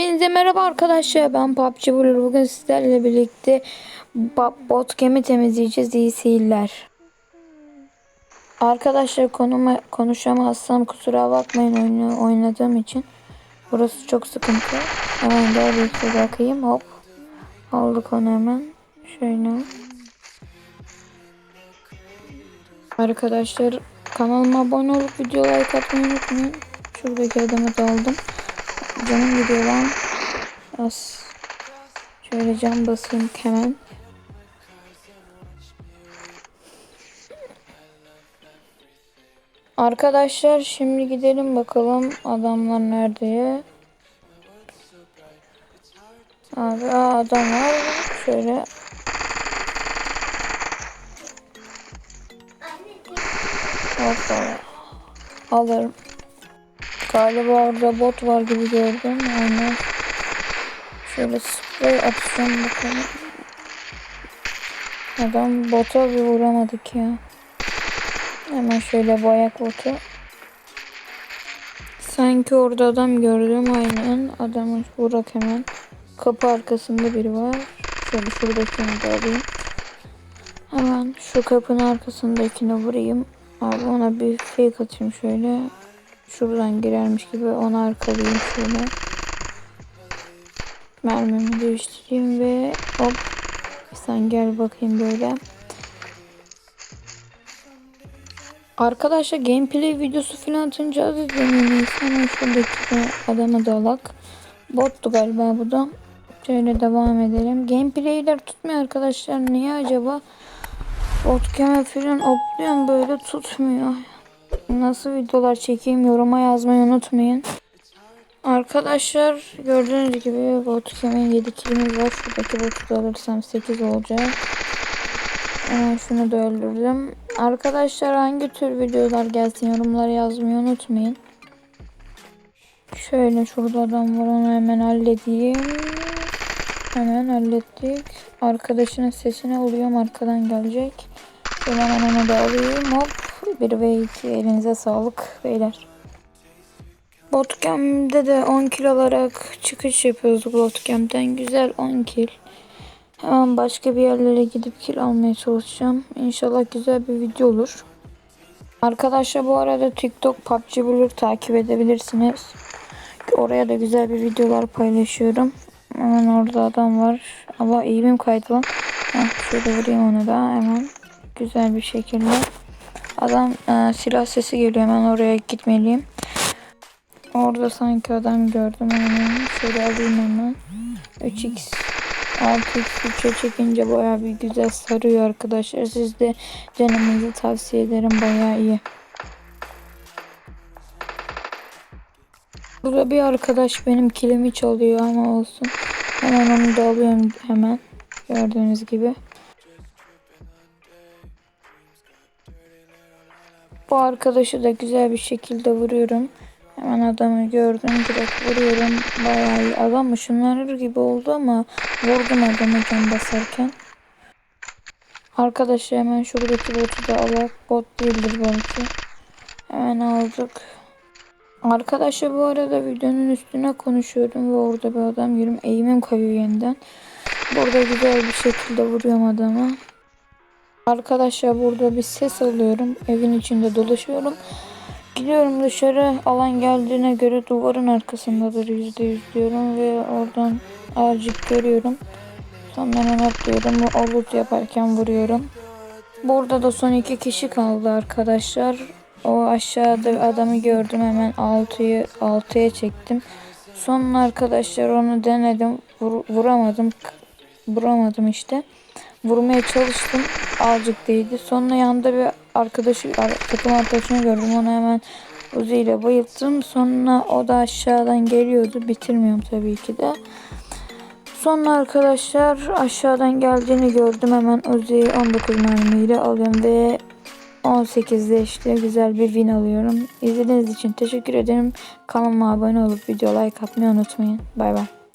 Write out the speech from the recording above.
Hepinize merhaba arkadaşlar. Ben PUBG Blur. Bugün sizlerle birlikte bot gemi temizleyeceğiz. İyi seyirler. Arkadaşlar konuma konuşamazsam kusura bakmayın oyunu oynadığım için. Burası çok sıkıntı. Hemen gel bir bakayım. Hop. Aldık onu hemen. Şöyle. Arkadaşlar kanalıma abone olup video like atmayı unutmayın. Şuradaki adamı da aldım. Canım gidiyor lan. Az. Şöyle can basayım hemen. Arkadaşlar şimdi gidelim bakalım adamlar nerede? Abi aa, adam var. Şöyle. Hoppa. Alırım. Galiba orada bot var gibi gördüm. Aynen. Şöyle sprey atacağım bakalım. Adam bota bir vuramadık ya. Hemen şöyle bayak botu. Sanki orada adam gördüm aynen. Adamı vurak hemen. Kapı arkasında biri var. Şöyle şuradakini de alayım. Hemen şu kapının arkasındakini vurayım. Abi ona bir fake atayım şöyle. Şuradan girermiş gibi onu arkalayayım şöyle. Mermimi değiştireyim ve hop. Sen gel bakayım böyle. Arkadaşlar gameplay videosu falan atınca az izlemeyi hemen şuradaki adamı da alak. Bottu galiba bu da. Şöyle devam edelim. Gameplayler tutmuyor arkadaşlar. Niye acaba? Botkeme falan opluyorum böyle tutmuyor. Nasıl videolar çekeyim yoruma yazmayı unutmayın. Arkadaşlar gördüğünüz gibi Botkem'in 7 kilimiz var. Şuradaki botu da alırsam 8 olacak. Hemen şunu da öldürdüm. Arkadaşlar hangi tür videolar gelsin yorumlara yazmayı unutmayın. Şöyle şurada adam var onu hemen halledeyim. Hemen hallettik. Arkadaşının sesini alıyorum arkadan gelecek. Şöyle hemen onu da alayım. Hop. 1 ve 2 elinize sağlık beyler. Bootcamp'de de 10 kil alarak çıkış yapıyoruz Bootcamp'ten. Güzel 10 kil. Hemen başka bir yerlere gidip kil almaya çalışacağım. İnşallah güzel bir video olur. Arkadaşlar bu arada TikTok PUBG Blur takip edebilirsiniz. Oraya da güzel bir videolar paylaşıyorum. Hemen orada adam var. Ama eğimim kaydı lan. Şöyle vurayım onu da hemen. Güzel bir şekilde. Adam e, silah sesi geliyor. Hemen oraya gitmeliyim. Orada sanki adam gördüm. Hemen şöyle alayım hemen. 3x 6x 3'e çekince baya bir güzel sarıyor arkadaşlar. Siz de denemenizi tavsiye ederim. Baya iyi. Burada bir arkadaş benim kilimi çalıyor ama olsun. Hemen onu da alıyorum hemen. Gördüğünüz gibi. Bu arkadaşı da güzel bir şekilde vuruyorum. Hemen adamı gördüm. Direkt vuruyorum. Bayağı iyi. Adam ışınlanır gibi oldu ama vurdum adamı can basarken. Arkadaşı hemen şuradaki botu da alak. Bot değildir belki. Hemen aldık. Arkadaşlar bu arada videonun üstüne konuşuyorum ve orada bir adam yürüm eğimim kayıyor yeniden. Burada güzel bir şekilde vuruyorum adamı. Arkadaşlar burada bir ses alıyorum. Evin içinde dolaşıyorum. Gidiyorum dışarı alan geldiğine göre duvarın arkasındadır yüzde yüz diyorum ve oradan azıcık görüyorum. Sonra hemen atlıyorum ve alut yaparken vuruyorum. Burada da son iki kişi kaldı arkadaşlar. O aşağıda adamı gördüm hemen 6'yı 6'ya çektim. Son arkadaşlar onu denedim. Vur, vuramadım. Vuramadım işte. Vurmaya çalıştım. Azıcık değdi. Sonra yanında bir arkadaşı takım arkadaşını gördüm. Onu hemen Uzi ile bayılttım. Sonra o da aşağıdan geliyordu. Bitirmiyorum tabii ki de. Sonra arkadaşlar aşağıdan geldiğini gördüm. Hemen Uzi'yi 19 mermiyle alıyorum ve 18'de işte güzel bir win alıyorum. İzlediğiniz için teşekkür ederim. Kanalıma abone olup video like atmayı unutmayın. Bay bay.